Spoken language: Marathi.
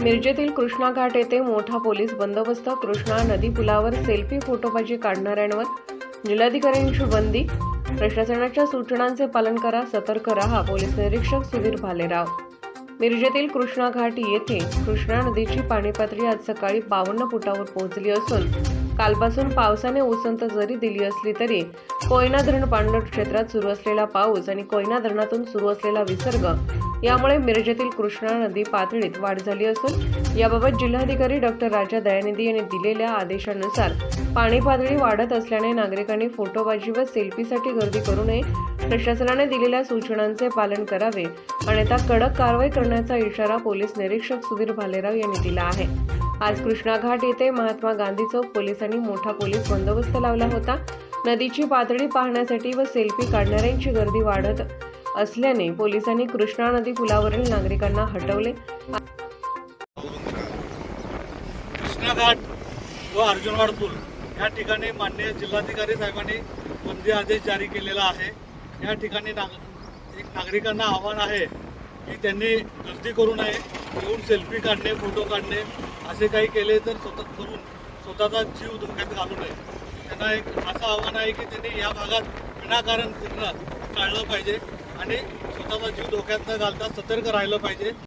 मिरजेतील कृष्णा घाट येथे मोठा पोलीस बंदोबस्त. कृष्णा नदी पुलावर सेल्फी फोटोबाजी काढणाऱ्यांवर जिल्हाधिकाऱ्यांची बंदी. प्रशासनाच्या सूचनांचे पालन करा सतर्क रहा पोलीस निरीक्षक सुधीर भालेराव. मिरजेतील कृष्णा घाट येथे कृष्णा नदीची पाणी पातळी आज सकाळी बावन्न फुटावर पोहोचली असून कालपासून पावसाने उसंत जरी दिली असली तरी कोयना धरण पाणलोट क्षेत्रात सुरू असलेला पाऊस आणि कोयना धरणातून सुरू असलेला विसर्ग यामुळे मिरजेतील कृष्णा नदी पातळीत वाढ झाली असून याबाबत जिल्हाधिकारी डॉक्टर राजा दयानिधी यांनी दिलेल्या आदेशानुसार पाणी पातळी वाढत असल्याने नागरिकांनी फोटोबाजी व सेल्फीसाठी गर्दी करू नये. प्रशासनाने दिलेल्या सूचनांचे पालन करावे. अन्यथा कडक कारवाई करण्याचा इशारा पोलीस निरीक्षक सुधीर भालेराव यांनी दिला आहे. आज कृष्णा घाट येथे महात्मा गांधी चौक पोलिसांनी मोठा पोलीस बंदोबस्त लावला होता. नदीची पातळी पाहण्यासाठी व सेल्फी काढणाऱ्यांची गर्दी वाढत असल्याने पोलिसांनी कृष्णा नदी पुलावरील नागरिकांना हटवले. कृष्णाघाट व अर्जुनवाड पूल या ठिकाणी माननीय जिल्हाधिकारी साहेबांनी बंदी आदेश जारी केलेला आहे. या ठिकाणी नाग एक नागरिकांना आव्हान आहे की त्यांनी गर्दी करू नये येऊन सेल्फी काढणे फोटो काढणे असे काही केले तर स्वतः करून स्वतःचा जीव धोक्यात घालू नये. त्यांना एक असं आव्हान आहे की त्यांनी या भागात विनाकारण फिरणं टाळलं पाहिजे आणि स्वतःचा जीव धोक्यात न घालता सतर्क राहिलं पाहिजे.